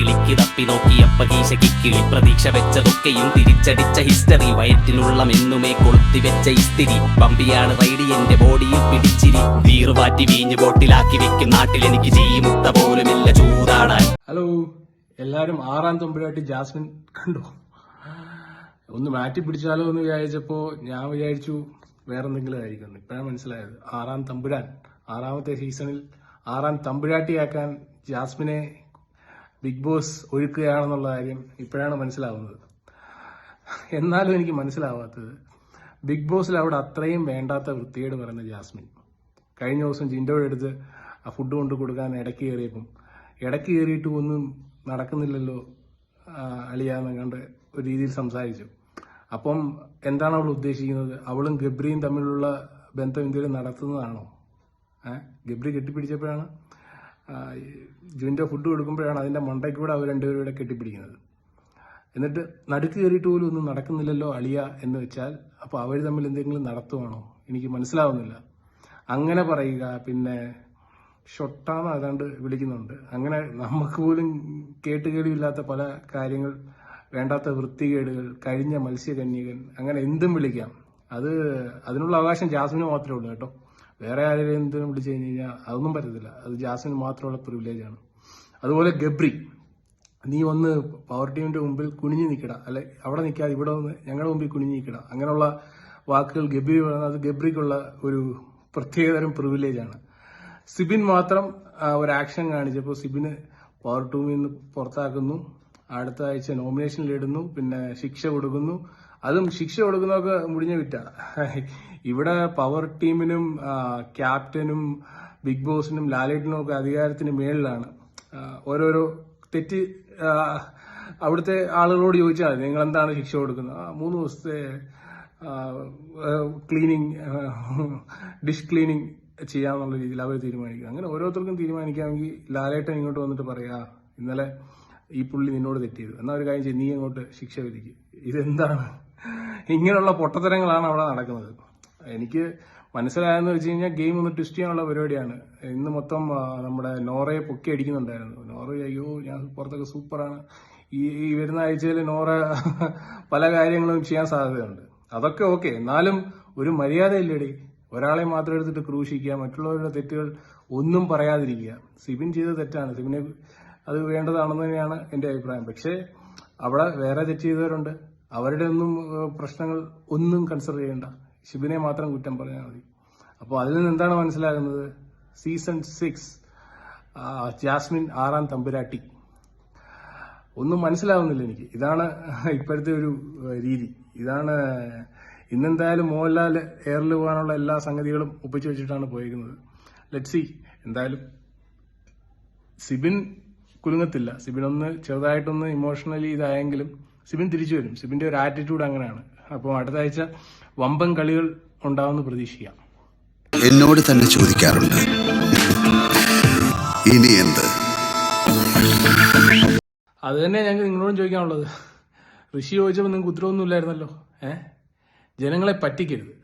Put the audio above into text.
കിളിക്ക് തപ്പി നോക്കിയപ്പ കീശ കിക്കിളി പ്രതീക്ഷ വെച്ചതൊക്കെയും തിരിച്ചടിച്ച ഹിസ്റ്ററി വയറ്റിനുള്ള മെന്നുമേ കൊളുത്തി വെച്ച ഇസ്തിരി പമ്പിയാണ് റൈഡി എന്റെ ബോഡിയിൽ പിടിച്ചിരി. വീറുപാറ്റി വീഞ്ഞ് ബോട്ടിലാക്കി വെക്കും. നാട്ടിൽ എനിക്ക് ജീമുത്ത പോലുമില്ല ചൂതാടാൻ. ഹലോ എല്ലാരും ആറാം തൊമ്പിലായിട്ട് ജാസ്മിൻ കണ്ടോ? ഒന്ന് മാറ്റി പിടിച്ചാലോ എന്ന് വിചാരിച്ചപ്പോ ഞാൻ വിചാരിച്ചു വേറെ എന്തെങ്കിലും ആയിരിക്കും. ഇപ്പോഴാണ് മനസ്സിലായത്. ആറാം തമ്പുരാൻ ആറാമത്തെ സീസണിൽ ആറാം തമ്പുരാട്ടിയാക്കാൻ ജാസ്മിനെ ബിഗ് ബോസ് ഒരുക്കുകയാണെന്നുള്ള കാര്യം ഇപ്പോഴാണ് മനസ്സിലാവുന്നത്. എന്നാലും എനിക്ക് മനസ്സിലാവാത്തത് ബിഗ് ബോസിൽ അവിടെ അത്രയും വേണ്ടാത്ത വൃത്തികേട് പറയുന്ന ജാസ്മിൻ. കഴിഞ്ഞ ദിവസം ജിൻഡോയുടെ അടുത്ത് ആ ഫുഡ് കൊണ്ട് കൊടുക്കാൻ ഇടയ്ക്ക് കയറിയപ്പം ഇടയ്ക്ക് കയറിയിട്ട് ഒന്നും നടക്കുന്നില്ലല്ലോ അളിയാന്ന് കണ്ട് ഒരു രീതിയിൽ സംസാരിച്ചു. അപ്പം എന്താണ് അവൾ ഉദ്ദേശിക്കുന്നത്? അവളും ഗബ്രിയും തമ്മിലുള്ള ബന്ധം ഇന്ത്യയിൽ നടത്തുന്നതാണോ? ഗബ്രി കെട്ടിപ്പിടിച്ചപ്പോഴാണ് ജിൻഡോ ഫുഡ് കൊടുക്കുമ്പോഴാണ് അതിന്റെ മണ്ടയ്ക്ക് കൂടെ അവർ രണ്ടുപേരും കൂടെ കെട്ടിപ്പിടിക്കുന്നത്. എന്നിട്ട് നടുക്ക് കയറിയിട്ട് പോലും ഒന്നും നടക്കുന്നില്ലല്ലോ അളിയ എന്ന് വെച്ചാൽ അപ്പോൾ അവർ തമ്മിൽ എന്തെങ്കിലും നടത്തുവാണോ? എനിക്ക് മനസ്സിലാവുന്നില്ല. അങ്ങനെ പറയുക പിന്നെ ഷൊട്ടാന്ന് ഏതാണ്ട് വിളിക്കുന്നുണ്ട്. അങ്ങനെ നമുക്ക് പോലും കേട്ടുകേടിയില്ലാത്ത പല കാര്യങ്ങൾ വേണ്ടാത്ത വൃത്തികേടുകൾ കഴിഞ്ഞ മത്സ്യകന്യകൻ അങ്ങനെ എന്തും വിളിക്കാം. അത് അതിനുള്ള അവകാശം ജാസ്മിന് മാത്രമേ ഉള്ളൂ കേട്ടോ. വേറെ ആരെങ്കിലും എന്തിനും വിളിച്ചു കഴിഞ്ഞ് കഴിഞ്ഞാൽ അതൊന്നും പറ്റത്തില്ല. അത് ജാസിന് മാത്രമുള്ള പ്രിവിലേജ് ആണ്. അതുപോലെ ഗബ്രി നീ ഒന്ന് പവർ ടീമിന്റെ മുമ്പിൽ കുനിഞ്ഞു നിൽക്കട. അല്ലെ അവിടെ നിൽക്കാതെ ഇവിടെ വന്ന് ഞങ്ങളുടെ മുമ്പിൽ കുനിഞ്ഞു നിൽക്കട. അങ്ങനെയുള്ള വാക്കുകൾ ഗബ്രി പറയുന്നത് അത് ഗബ്രിക്കുള്ള ഒരു പ്രത്യേകതരം പ്രിവിലേജ് ആണ്. സിബിൻ മാത്രം ഒരു ആക്ഷൻ കാണിച്ചപ്പോൾ സിബിന് പവർ ടൂമിൽ നിന്ന് പുറത്താക്കുന്നു. അടുത്ത ആഴ്ച നോമിനേഷനിൽ ഇടുന്നു. പിന്നെ ശിക്ഷ കൊടുക്കുന്നു. അതും ശിക്ഷ കൊടുക്കുന്നതൊക്കെ മുടിഞ്ഞ വിറ്റ ഇവിടെ പവർ ടീമിനും ക്യാപ്റ്റനും ബിഗ് ബോസിനും ലാലേട്ടിനും ഒക്കെ അധികാരത്തിന് മേളിലാണ്. ഓരോരോ തെറ്റ് അവിടുത്തെ ആളുകളോട് ചോദിച്ചാൽ നിങ്ങൾ എന്താണ് ശിക്ഷ കൊടുക്കുന്നത്? മൂന്ന് ദിവസത്തെ ക്ലീനിങ് ഡിഷ് ക്ലീനിങ് ചെയ്യാന്നുള്ള രീതിയിൽ അവർ തീരുമാനിക്കുക അങ്ങനെ ഓരോരുത്തർക്കും തീരുമാനിക്കാമെങ്കിൽ ലാലേട്ടൻ ഇങ്ങോട്ട് വന്നിട്ട് പറയാ ഇന്നലെ ഈ പുള്ളി നിന്നോട് തെറ്റിയത്. എന്നാ ഒരു കാര്യം ചെയ്യും നീ അങ്ങോട്ട് ശിക്ഷ വിധിക്കും. ഇതെന്താണ്? ഇങ്ങനെയുള്ള പൊട്ടത്തരങ്ങളാണ് അവിടെ നടക്കുന്നത്. എനിക്ക് മനസ്സിലായെന്ന് വെച്ച് കഴിഞ്ഞാൽ ഗെയിം ഒന്ന് ട്വിസ്റ്റ് ചെയ്യാനുള്ള പരിപാടിയാണ്. ഇന്ന് മൊത്തം നമ്മുടെ നോറയെ പൊക്കി അടിക്കുന്നുണ്ടായിരുന്നു. നോറ അയ്യോ ഞാൻ പുറത്തൊക്കെ സൂപ്പറാണ്. ഈ ഈ വരുന്ന ആഴ്ചയിൽ നോറ പല കാര്യങ്ങളും ചെയ്യാൻ സാധ്യതയുണ്ട്. അതൊക്കെ ഓക്കെ. എന്നാലും ഒരു മര്യാദയില്ലേടി. ഒരാളെ മാത്രം എടുത്തിട്ട് ക്രൂശിക്കുക മറ്റുള്ളവരുടെ തെറ്റുകൾ ഒന്നും പറയാതിരിക്കുക. സിബിൻ ചെയ്ത തെറ്റാണ്. സിബിനെ അത് വേണ്ടതാണെന്ന് തന്നെയാണ് എന്റെ അഭിപ്രായം. പക്ഷേ അവിടെ വേറെ തെറ്റ് ചെയ്തവരുണ്ട്. അവരുടെ ഒന്നും പ്രശ്നങ്ങൾ ഒന്നും കൺസിഡർ ചെയ്യേണ്ട. ശിബിനെ മാത്രം കുറ്റം പറഞ്ഞാൽ മതി. അപ്പോൾ അതിൽ നിന്ന് എന്താണ് മനസ്സിലാകുന്നത്? സീസൺ സിക്സ് ജാസ്മിൻ ആറാം തമ്പുരാട്ടി. ഒന്നും മനസ്സിലാവുന്നില്ല എനിക്ക്. ഇതാണ് ഇപ്പോഴത്തെ ഒരു രീതി. ഇതാണ് ഇന്നെന്തായാലും മോഹൻലാൽ എയറിൽ പോകാനുള്ള എല്ലാ സംഗതികളും ഒപ്പിച്ചു വെച്ചിട്ടാണ് പോയിരിക്കുന്നത് ലെറ്റ് സി എന്തായാലും സിബിൻ കുലുങ്ങത്തില്ല. സിബിൻ ഒന്ന് ചെറുതായിട്ടൊന്ന് ഇമോഷണലി ഇതായെങ്കിലും സിബിൻ തിരിച്ചു വരും. സിബിന്റെ ഒരു ആറ്റിറ്റ്യൂഡ് അങ്ങനെയാണ്. അപ്പോൾ അടുത്ത ആഴ്ച വമ്പൻ കളികൾ ഉണ്ടാവുമെന്ന് പ്രതീക്ഷിക്കാം. എന്നോട് തന്നെ ചോദിക്കാറുണ്ട്. ഇനി എന്ത്? അത് തന്നെ ഞങ്ങൾക്ക് നിങ്ങളോടും ചോദിക്കാനുള്ളത്. ഋഷി ചോദിച്ചപ്പോൾ നിങ്ങൾക്ക് ഉത്തരവൊന്നും ഇല്ലായിരുന്നല്ലോ. ഏഹ് ജനങ്ങളെ പറ്റിക്കരുത്.